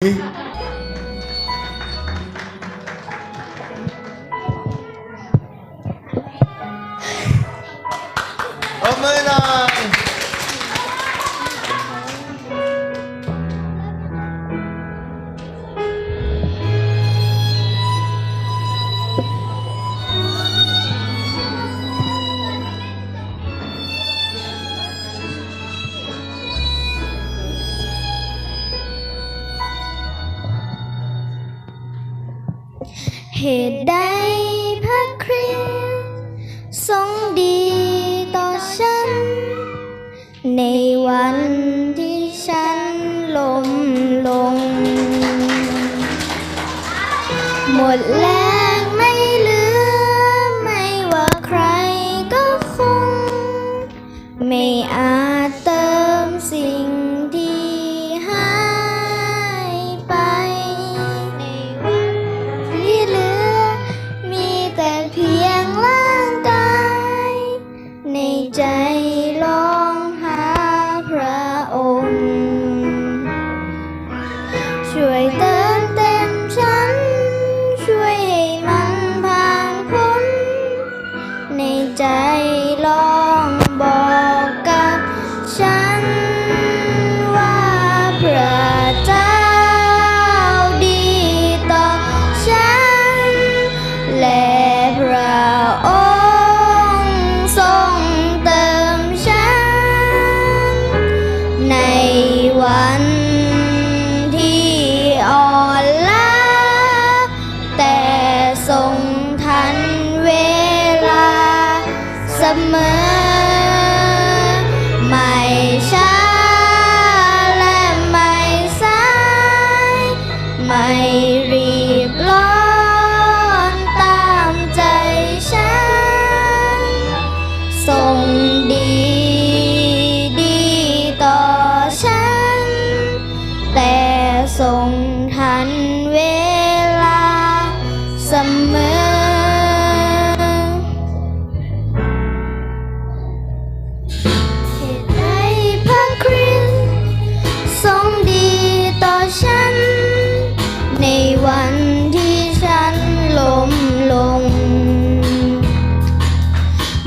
E เหตุใดพระคริสต์ทรงดีต่อฉัน ในวันที่ฉันล้มลง หมดแล้ว সবাই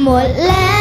หมดแล้ว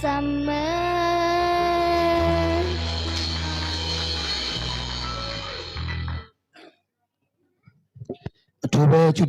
summer to be to